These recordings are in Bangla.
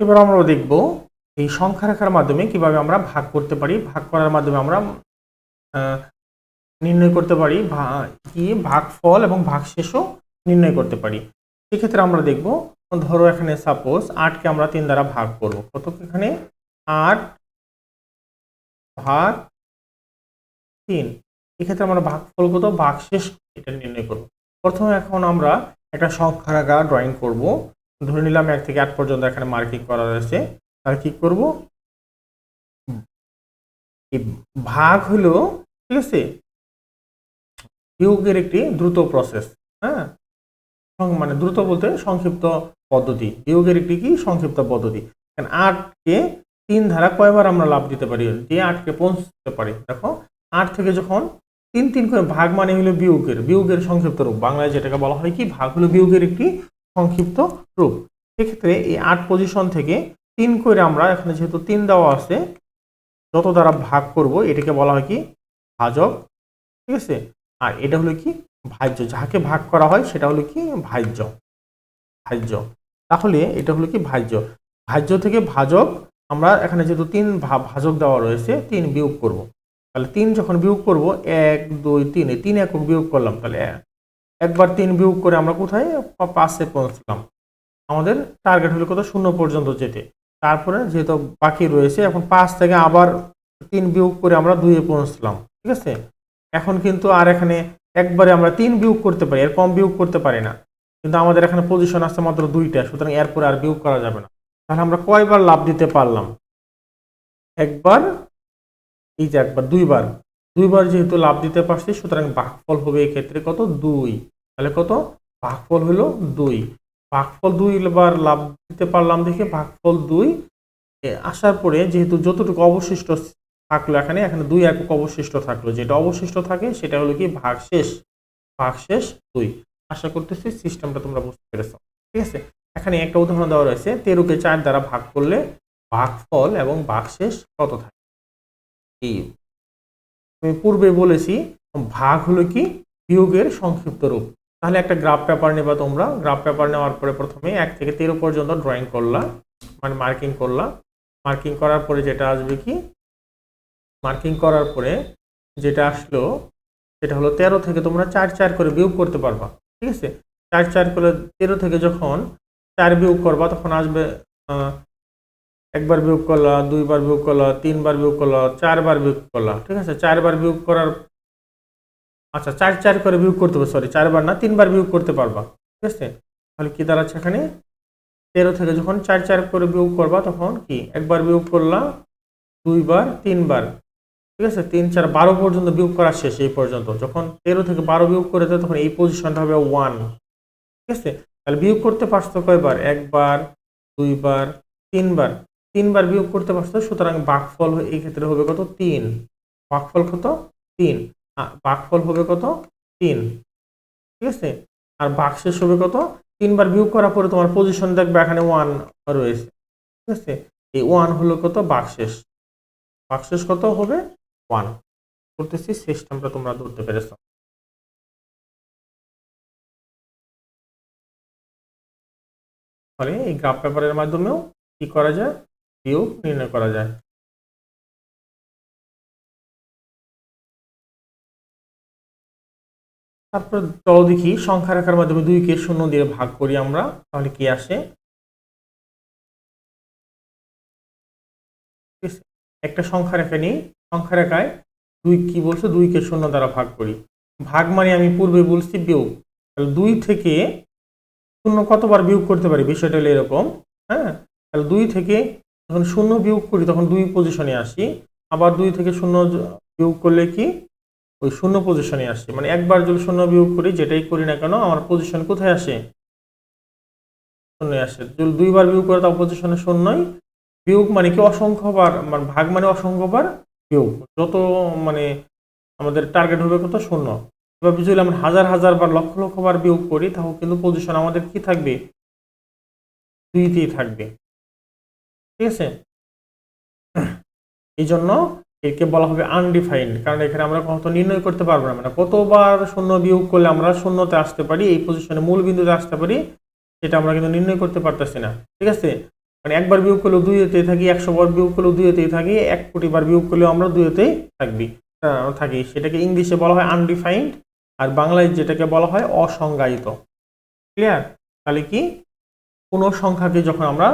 এবার আমরা দেখব এই সংখ্যা রেখার মাধ্যমে কীভাবে আমরা ভাগ করতে পারি, ভাগ করার মাধ্যমে আমরা নির্ণয় করতে পারি কি ভাগফল এবং ভাগশেষও নির্ণয় করতে পারি। সেক্ষেত্রে আমরা দেখব, ধরো এখানে সাপোজ আটকে আমরা তিন দ্বারা ভাগ করব। কত এখানে আট ভাগ তিন। এক্ষেত্রে আমরা ভাগফল কত? ভাগশেষ এটা নির্ণয় করব। প্রথমে এখন আমরা একটা সংখ্যা ড্রয়িং করব। ধরে নিলাম এক থেকে আট পর্যন্ত এখানে মার্কিং করা রয়েছে। তাহলে কি করব? ভাগ হলো, ঠিক আছে? বিয়োগের একটি দ্রুত প্রসেস হ্যাঁ? মানে দ্রুত বলতে সংক্ষিপ্ত পদ্ধতি। বিয়োগের একটি কি? সংক্ষিপ্ত পদ্ধতি। কারণ আটকে তিন ধারা কয়বার আমরা লাভ দিতে পারি? যে আটকে পৌঁছতে পারি। দেখো, আট থেকে যখন তিন তিন করে ভাগ মানে হলো বিয়োগের। বিয়োগের সংক্ষিপ্ত রূপ। বাংলায় যেটাকে বলা হয় কি? ভাগ হলো বিয়োগের একটি সংক্ষিপ্ত রূপ। সেক্ষেত্রে এই আট পজিশন থেকে তিন করে আমরা এখানে যেহেতু তিন দেওয়া আছে, যত দ্বারা ভাগ করব, এটাকে বলা হয় কি? ভাজক। ঠিক আছে? আর এটা হলো কি? ভাজ্য। যাকে ভাগ করা হয়, সেটা হলো কি? ভাজ্য। ভাজ্য। তাহলে এটা হলো কি? ভাজ্য। ভাজ্য থেকে ভাজক আমরা এখানে যেহেতু তিন ভাজক দেওয়া রয়েছে, তিন বিয়োগ করব। তাহলে তিন যখন বিয়োগ করব, এক, দুই, তিন তিন একক বিয়োগ করলাম, তাহলে একবার তিন বিয়োগ করে আমরা কোথায়? পাঁচে পৌঁছলাম। আমাদের টার্গেট হলো কত? শূন্য পর্যন্ত যেতে। তারপরে যেহেতু বাকি রয়েছে, এখন পাঁচ থেকে আবার তিন বিয়োগ করে আমরা দুইয়ে পৌঁছলাম। ঠিক আছে? এখন কিন্তু আর এখানে একবারে আমরা তিন বিয়োগ করতে পারি, এর কম বিয়োগ করতে পারি না। কিন্তু আমাদের এখানে পজিশন আছে মাত্র দুইটা, সুতরাং এরপরে আর বিয়োগ করা যাবে না। তাহলে আমরা কয়বার লাভ দিতে পারলাম? একবার, এই যে একবার, দুইবার। দুইবার যেহেতু লাভ দিতে পারছি, সুতরাং ভাগফল হবে এক্ষেত্রে কত? দুই। তাহলে কত? ভাগফল হলো দুই। ভাগফল দুই বার লাভ দিতে পারলাম দেখে, ভাগফল দুই। আসার পরে যেহেতু যতটুকু অবশিষ্ট থাকল এখানে এখানে দুই একক অবশিষ্ট থাকল। যেটা অবশিষ্ট থাকে, সেটা হলো কি? ভাগশেষ। ভাগশেষ দুই। আশা করতেছি সিস্টেমটা তোমরা বুঝতে পেরেছ। ঠিক আছে? এখানে একটা উদাহরণ দেওয়া রয়েছে, তেরোকে চার দ্বারা ভাগ করলে ভাগফল এবং ভাগশেষ কত থাকে? এই আমি পূর্বে বলেছি, ভাগ হলো কি? বিয়োগের সংক্ষিপ্ত রূপ। তাহলে একটা গ্রাফ পেপার নেবা তোমরা। গ্রাফ পেপার নেওয়ার পরে প্রথমে এক থেকে তেরো পর্যন্ত ড্রয়িং করলা মানে মার্কিং করলা। মার্কিং করার পরে যেটা আসবে কি? মার্কিং করার পরে যেটা আসলো, সেটা হলো তেরো থেকে তোমরা চার চার করে বিয়োগ করতে পারবা, ঠিক আছে? চার চার করে তেরো থেকে যখন চার বিয়োগ করবা, তখন আসবে একবার বিয়োগ করলা, দুইবার বিয়োগ করলা, তিনবার বিয়োগ করলা, চারবার বিয়োগ করলা, ঠিক আছে? চারবার বিয়োগ করার আচ্ছা চার চার করে বিয়োগ করতে পারবে সরি চারবার না, তিনবার বিয়োগ করতে পারবা, ঠিক আছে? তাহলে কি দাঁড়াচ্ছে এখানে? তেরো থেকে যখন চার চার করে বিয়োগ করবা, তখন কি? একবার বিয়োগ করলা, দুইবার, তিনবার, ঠিক আছে? তিন, চার, বারো পর্যন্ত বিয়োগ করা শেষ এই পর্যন্ত। যখন তেরো থেকে বারো বিয়োগ করে দেয়, তখন এই পজিশনটা হবে ওয়ান ঠিক আছে? তাহলে বিয়োগ করতে পারছ কয়বার? একবার, দুইবার, তিনবার। তিনবার বিয়োগ করতে পারছ, সুতরাং বাকফল এই ক্ষেত্রে হবে কত? তিন। বাকফল কত? তিন। বাকফল হবে কত? তিন। ঠিক আছে? আর বাকশেষ হবে কত? তিনবার বিয়োগ করার পরে তোমার পজিশন দেখবে এখানে ওয়ান রয়েছে। ঠিক আছে? এই ওয়ান হলো কত? বাকশেষ। বাকশেষ কত হবে? ওয়ান করতেছি সিস্টেমটা তোমরা ধরতে পেরেছ। ফলে এই গ্রাফ পেপারের মাধ্যমেও কি করা যায়? বিয়োগ নির্ণয় করা যায়। তারপর চলো দেখি, সংখ্যা রেখার মাধ্যমে দুইকে শূন্য দিয়ে ভাগ করি আমরা। তাহলে কি আসে? একটা সংখ্যা রেখা নিই। সংখ্যা রেখায় দুই কি বলছে? দুইকে শূন্য দ্বারা ভাগ করি। ভাগ মানে আমি পূর্বে বলছি বিয়োগ। তাহলে দুই থেকে শূন্য কতবার বিয়োগ করতে পারি? বিষয়টা হলো এরকম। হ্যাঁ? তাহলে দুই থেকে যখন শূন্য বিয়োগ করি, তখন দুই পজিশনে আসি। আবার দুই থেকে শূন্য বিয়োগ করলে কি? ওই শূন্য পজিশনে আসে মানে একবার যদি শূন্য বিয়োগ করি, যেটাই করি না কেন, আমার পজিশন কোথায় আসে? শূন্য আসে। যদি দুইবার বিয়োগ করে, তাও পজিশনে শূন্যই। বিয়োগ মানে কি? অসংখ্যবার মানে ভাগ মানে অসংখ্যবার বিয়োগ। যত মানে আমাদের টার্গেট হবে কত? শূন্য। এবার যদি আমরা হাজার হাজার বার লক্ষ লক্ষ বার বিয়োগ করি তাহলে কিন্তু পজিশন আমাদের কি থাকবে? দুইতেই থাকবে। ঠিক আছে? এই জন্য একে বলা হবে আনডিফাইন্ড কারণ এখানে আমরা কত নির্ণয় করতে পারব না। মানে কতবার শূন্য বিয়োগ করলে আমরা শূন্যতে আসতে পারি, এই পজিশনে মূল বিন্দুতে আসতে পারি, সেটা আমরা কিন্তু নির্ণয় করতে পারতেছি না। ঠিক আছে? মানে একবার বিয়োগ করলেও দুইতেই থাকি একশো বার বিয়োগ করলেও দুইতেই থাকি, এক কোটি বার বিয়োগ করলেও আমরা দুইতেই থাকবি। থাকি। সেটাকে ইংলিশে বলা হয় আনডিফাইন্ড আর বাংলায় যেটাকে বলা হয় অসংজ্ঞায়িত। ক্লিয়ার তাহলে কি? কোনো সংখ্যাকে যখন আমরা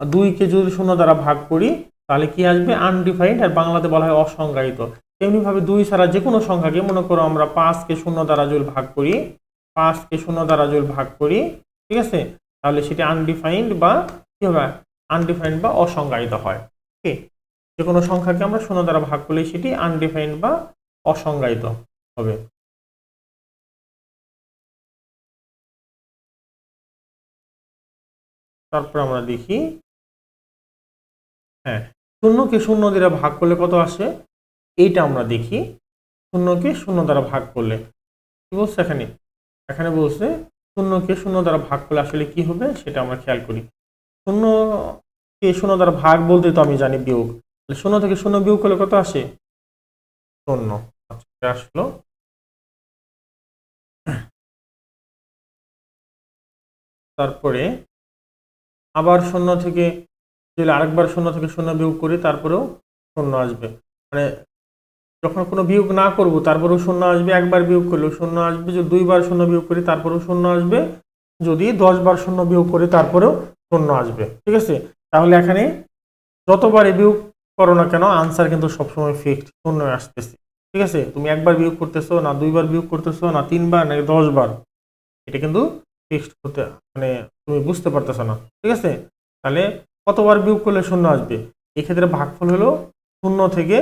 দুইকে যদি শূন্য দ্বারা ভাগ করি তাহলে কি আসবে? আনডিফাইন্ড আর বাংলাতে বলা হয় অসংজ্ঞায়িত। তেমনিভাবে দুই ছাড়া যে কোনো সংখ্যাকে মনে করো আমরা পাঁচকে শূন্য দ্বারা যদি ভাগ করি, পাঁচকে শূন্য দ্বারা যদি ভাগ করি, ঠিক আছে? তাহলে সেটি আনডিফাইন্ড বা কি হবে? আনডিফাইন্ড বা অসংজ্ঞায়িত হয়। ওকে? যে কোনো সংখ্যাকে আমরা শূন্য দ্বারা ভাগ করলে সেটি আনডিফাইন্ড বা অসংজ্ঞায়িত হবে। তারপর আমরা দেখি হ্যাঁ শূন্যকে শূন্য দ্বারা ভাগ করলে কত আসে? এইটা আমরা দেখি। শূন্যকে শূন্য দ্বারা ভাগ করলে কি বলছে এখানে? এখানে বলছে শূন্যকে শূন্য দ্বারা ভাগ করলে আসলে কি হবে? সেটা আমরা খেয়াল করি। শূন্যকে শূন্য দ্বারা ভাগ বলতে তো আমি জানি বিয়োগ। তাহলে শূন্য থেকে শূন্য বিয়োগ করলে কত আসে? শূন্য। আচ্ছা আসলো। তারপরে আবার শূন্য থেকে যদি আরেকবার শূন্য থেকে শূন্য বিয়োগ করি, তারপরেও শূন্য আসবে। মানে যখন কোনো বিয়োগ না করব, তারপরেও শূন্য আসবে, একবার বিয়োগ করলেও শূন্য আসবে, যদি দুইবার শূন্য বিয়োগ করি, তারপরেও শূন্য আসবে, যদি দশ বার শূন্য বিয়োগ করি, তারপরেও শূন্য আসবে। ঠিক আছে? তাহলে এখানে যতবারই বিয়োগ করো না কেন আনসার কিন্তু সবসময় ফিক্সড শূন্য আসতেছে। ঠিক আছে? তুমি একবার বিয়োগ করতেছো, না দুইবার বিয়োগ করতেছো, না তিনবার নাকি দশ বার এটা কিন্তু ফিক্সড হতে মানে তুমি বুঝতে পারতেছো না। ঠিক আছে? তাহলে কতবার বিয়োগ করলে শূন্য আসবে? এক্ষেত্রে ভাগফল হলো শূন্য থেকে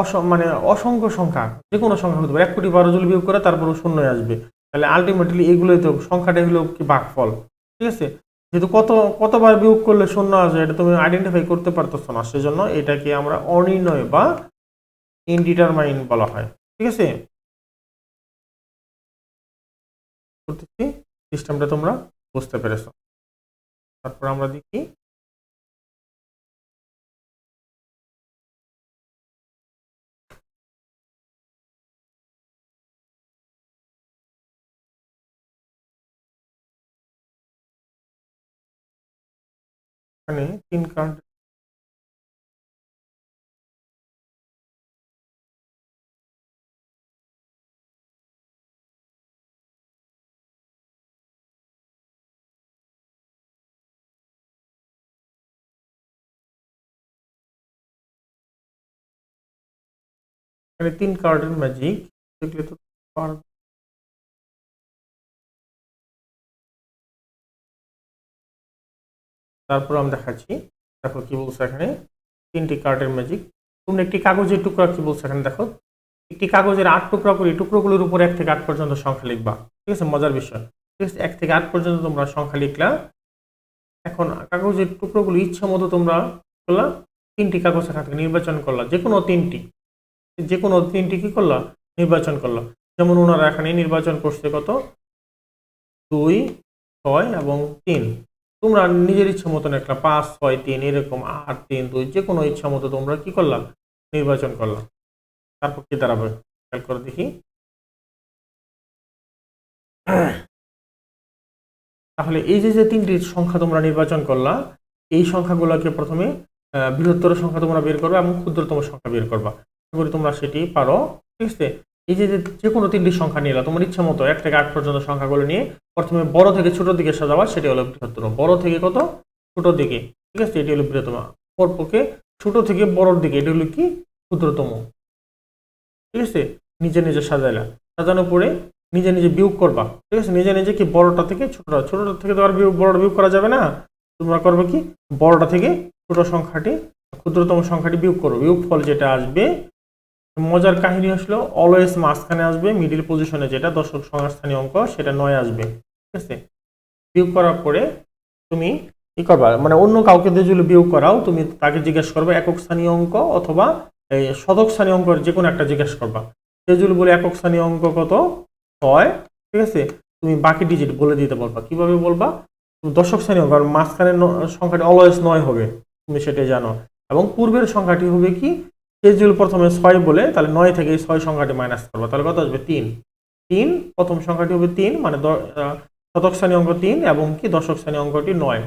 অস মানে অসংখ্য সংখ্যা যে কোনো সংখ্যা হতে পারে। এক কোটি বারো যদি বিয়োগ করে তারপরও শূন্য আসবে। তাহলে আলটিমেটলি এগুলোই তো সংখ্যাটা হলো কি ভাগফল? ঠিক আছে? যেহেতু কত, কতবার বিয়োগ করলে শূন্য আসবে, এটা তুমি আইডেন্টিফাই করতে পারতেছো না, সেজন্য এটাকে আমরা অনির্ণয় বা ইনডিটারমাইন বলা হয়। ঠিক আছে? সিস্টেমটা তোমরা বুঝতে পেরেছ। তারপর আমরা দেখি এখানে তিন কার্ড এখানে তিন কার্ডের ম্যাজিক দেখলে তো তারপর আমি দেখাচ্ছি, দেখো কি বলছে এখানে, তিনটি কার্ডের ম্যাজিক তোমরা একটি কাগজের টুকরা কি বলছে এখানে দেখো? একটি কাগজের আট টুকরা করে টুকরোগুলোর উপর এক থেকে আট পর্যন্ত সংখ্যা লিখবা। ঠিক আছে? মজার বিষয়। ঠিক আছে? এক থেকে আট পর্যন্ত তোমরা সংখ্যা লিখলা। এখন কাগজের টুকরোগুলো ইচ্ছা মতো তোমরা করলা তিনটি কাগজ এখান থেকে নির্বাচন করলা। যে কোনো তিনটি। যে কোনো তিনটি কি করলা? নির্বাচন করলা। যেমন ওনারা এখানে নির্বাচন করছে কত? দুই, ছয় এবং তিন। তোমরা নিজের ইচ্ছা মতন একটা পাঁচ, ছয়, তিন, এরকম আট, তিন, দুই যে কোনো ইচ্ছা মতো তোমরা কি করলা? নির্বাচন করলা। তারপর কি দাঁড়াবে? খেয়াল করে দেখি। তাহলে এই যে যে তিনটি সংখ্যা তোমরা নির্বাচন করলা, এই সংখ্যাগুলোকে প্রথমে বৃহত্তর সংখ্যা তোমরা বের করবে এবং ক্ষুদ্রতম সংখ্যা বের করবা। করি তোমরা সেটি পারো, ঠিক আছে? এই যে যে কোনো তিনটি সংখ্যা নিলা তোমার ইচ্ছা মতো এক থেকে আট পর্যন্ত সংখ্যাগুলো নিয়ে প্রথমে বড় থেকে ছোট দিকে সাজাবা, সেটি হলো বৃহত্তর। বড় থেকে কত? ছোট দিকে, ঠিক আছে? এটি হলো বৃহত্তম। পরপক্ষে ছোট থেকে বড়র দিকে, এটি হলো কি? ক্ষুদ্রতম। ঠিক আছে? নিজে নিজে সাজাইলা। সাজানোর পরে নিজে নিজে বিয়োগ করবা, ঠিক আছে? নিজে নিজে কি বড়টা থেকে ছোটটা? ছোটটা থেকে তো আর বিয়োগ বড়টা বিয়োগ করা যাবে না। তোমরা করবে কি? বড়টা থেকে ছোট সংখ্যাটি, ক্ষুদ্রতম সংখ্যাটি বিয়োগ করো। বিয়োগ ফল যেটা আসবে মজার কাহিনী আসলো অলওয়েজ মাঝখানে আসবে মিডিল পজিশনে যেটা দশক সংস্থানীয় অঙ্ক, সেটা নয় আসবে, ঠিক আছে? বিয়োগ করার পরে তুমি কি করবা? মানে অন্য কাউকে দিয়ে যদি বিয়োগ করাও, তুমি তাকে জিজ্ঞেস করবে একক স্থানীয় অঙ্ক অথবা, এই শতক স্থানীয় অঙ্ক যে কোনো একটা জিজ্ঞেস করবা। সে যদি বলে একক স্থানীয় অঙ্ক কত? ছয়, ঠিক আছে? তুমি বাকি ডিজিট বলে দিতে পারবা। কীভাবে বলবা? দশক শ্রেণি অঙ্ক কারণ মাঝখানে ন- সংখ্যাটি অলওয়েজ নয় হবে, তুমি সেটাই জানো। এবং পূর্বের সংখ্যাটি হবে কি? যদি প্রথমে ছয় বলে, তাহলে নয় থেকে ছয় সংখ্যাটি মাইনাস করব। তাহলে কত আসবে? তিন। তিন, প্রথম সংখ্যাটি হবে তিন মানে শতক শ্রেণি অঙ্ক তিন এবং কি? দশক শ্রেণি অঙ্কটি নয়।